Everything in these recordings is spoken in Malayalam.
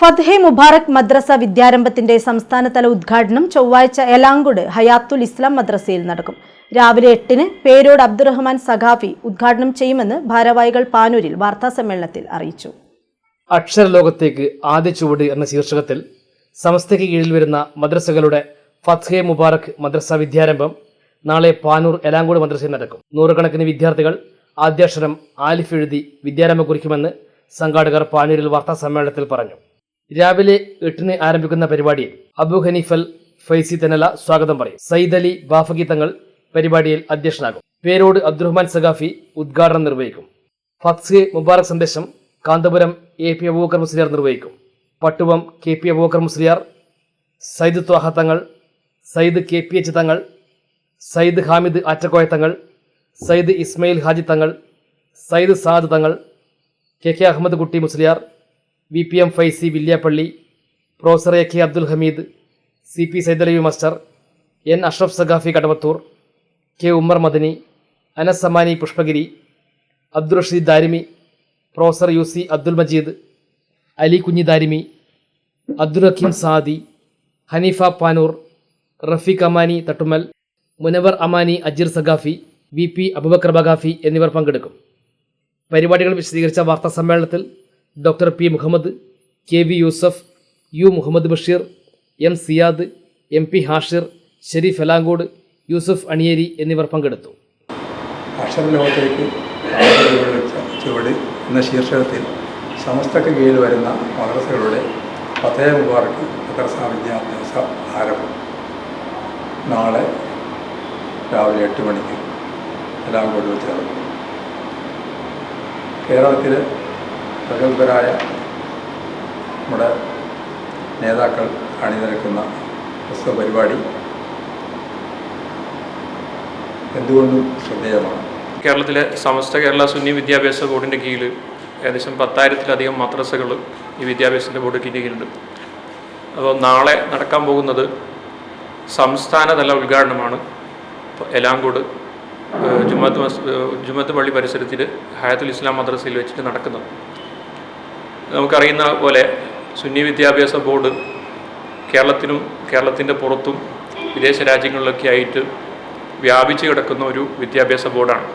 ഫത്ഹെ മുബാറക് മദ്രസ വിദ്യാരംഭത്തിന്റെ സംസ്ഥാനതല ഉദ്ഘാടനം ചൊവ്വാഴ്ച എലാങ്കുട് ഹയാത്തുൽ ഇസ്ലാം മദ്രസയിൽ നടക്കും. രാവിലെ എട്ടിന് പേരോട് അബ്ദുറഹ്മാൻ സഖാഫി ഉദ്ഘാടനം ചെയ്യുമെന്ന് ഭാരവാഹികൾ പാനൂരിൽ വാർത്താസമ്മേളനത്തിൽ അറിയിച്ചു. അക്ഷരലോകത്തേക്ക് ആദ്യ ചുവട് എന്ന ശീർഷകത്തിൽ സംസ്ഥയ്ക്ക് കീഴിൽ വരുന്ന മദ്രസകളുടെ ഫത്ഹെ മുബാറക് മദ്രസ വിദ്യാരംഭം നാളെ പാനൂർ എലാങ്കോട് മദ്രസയിൽ നടക്കും. നൂറുകണക്കിന് വിദ്യാർത്ഥികൾ ആദ്യാക്ഷരം ആലിഫ് എഴുതി വിദ്യാരംഭം കുറിക്കുമെന്ന് സംഘാടകർ പാനൂരിൽ വാർത്താസമ്മേളനത്തിൽ പറഞ്ഞു. രാവിലെ എട്ടിന് ആരംഭിക്കുന്ന പരിപാടിയിൽ അബു ഹനീഫൽ ഫൈസി തെനല സ്വാഗതം പറയും. സയ്യിദ് അലി ബാഫക്കി തങ്ങൾ പരിപാടിയിൽ അധ്യക്ഷനാകും. പേരോട് അബ്ദുറഹ്മാൻ സഖാഫി ഉദ്ഘാടനം നിർവഹിക്കും. ഫത്സ് മുബാറക് സന്ദേശം കാന്തപുരം എ പി അബൂബക്കർ മുസ്ലിയാർ നിർവഹിക്കും. Pattuvam K P Abubakar Musliyar Sayyid Thwaha Thangal Sayyid K P H Thangal Sayyid Hamid അറ്റക്കോയ Thangal Sayyid Ismail Haji Thangal Sayyid Sad Thangal K K Ahammed Kutty Musliyar V P M Faizy Villiappally professor A K Abdul Hameed C P Saidalavi master N Ashraf Saqafi Kadavathur K Ummer Madani Anas Samani Pushpagiri Abdul Rasheed Darimi professor U C Abdul Majeed Ali Kunhi Darimi Abdul Hakeem Saadi Haneefa Panoor Rafeeq Amani Thattumal Munavar Amani Ajir Saqafi V P Abubakar Bagafi എന്നിവർ പങ്കെടുക്കും. പരിപാടികൾ വിശദീകരിച്ച വാർത്താ സമ്മേളനത്തിൽ doctor P Muhammad K V Yusuf U Muhammad Basheer M Siyad M P Hashir Shareef Elangode Yusuf Aniyeri എന്നിവർ പങ്കെടുത്തു. അക്ഷരലോകത്തേക്ക് ആദ്യ ചുവട് എന്ന ശീർഷകത്തിൽ സമസ്തക്ക് കീഴിൽ വരുന്ന മദ്രസകളുടെ ഫതേ മുബാർക്ക് മദ്രസ വിദ്യാഭ്യാസ ആരംഭം. നാളെ രാവിലെ എട്ട് മണിക്ക് എല്ലാം കൊണ്ട് വെച്ച് നടക്കും. കേരളത്തിലെ പ്രഗത്ഭരായ നമ്മുടെ നേതാക്കൾ അണിനിരക്കുന്ന പുസ്തക പരിപാടി എന്തുകൊണ്ടും ശ്രദ്ധേയമാണ്. കേരളത്തിലെ സമസ്ത കേരള സുന്നി വിദ്യാഭ്യാസ ബോർഡിന്റെ കീഴിൽ ഏകദേശം പത്തായിരത്തിലധികം മദ്രസകൾ ഈ വിദ്യാഭ്യാസത്തിന്റെ ബോർഡ് കീഴിലുണ്ട്. അപ്പോൾ നാളെ നടക്കാൻ പോകുന്നത് സംസ്ഥാനതല ഉദ്ഘാടനമാണ്. എലാങ്കോട് ജുമാത്ത് ജുമാത്ത് പള്ളി പരിസരത്തിൽ ഹയാത്തുൽ ഇസ്ലാം മദ്രസയിൽ വെച്ചിട്ട് നടക്കുന്നത്. നമുക്കറിയുന്ന പോലെ സുന്നി വിദ്യാഭ്യാസ ബോർഡ് കേരളത്തിനും കേരളത്തിന്റെ പുറത്തും വിദേശ രാജ്യങ്ങളിലൊക്കെ ആയിട്ട് വ്യാപിച്ചു കിടക്കുന്ന ഒരു വിദ്യാഭ്യാസ ബോർഡാണ്.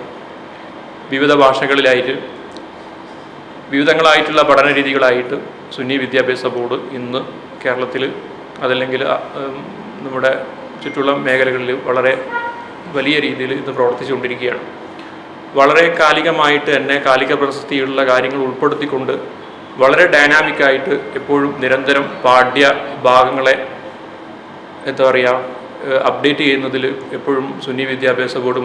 വിവിധ ഭാഷകളിലായിട്ട് വിവിധങ്ങളായിട്ടുള്ള പഠന രീതികളായിട്ട് സുന്നി വിദ്യാഭ്യാസ ബോർഡ് ഇന്ന് കേരളത്തിൽ അതല്ലെങ്കിൽ നമ്മുടെ ചുറ്റുള്ള മേഖലകളിൽ വളരെ വലിയ രീതിയിൽ ഇത് പ്രവർത്തിച്ചുകൊണ്ടിരിക്കുകയാണ്. വളരെ കാലികമായിട്ട് തന്നെ കാലിക പ്രസക്തിയുള്ള കാര്യങ്ങൾ ഉൾപ്പെടുത്തിക്കൊണ്ട് വളരെ ഡൈനാമിക്കായിട്ട് എപ്പോഴും നിരന്തരം പാഠ്യ ഭാഗങ്ങളെ എന്താ പറയുക അപ്ഡേറ്റ് ചെയ്യുന്നതിൽ എപ്പോഴും സുന്നി വിദ്യാഭ്യാസ ബോർഡ്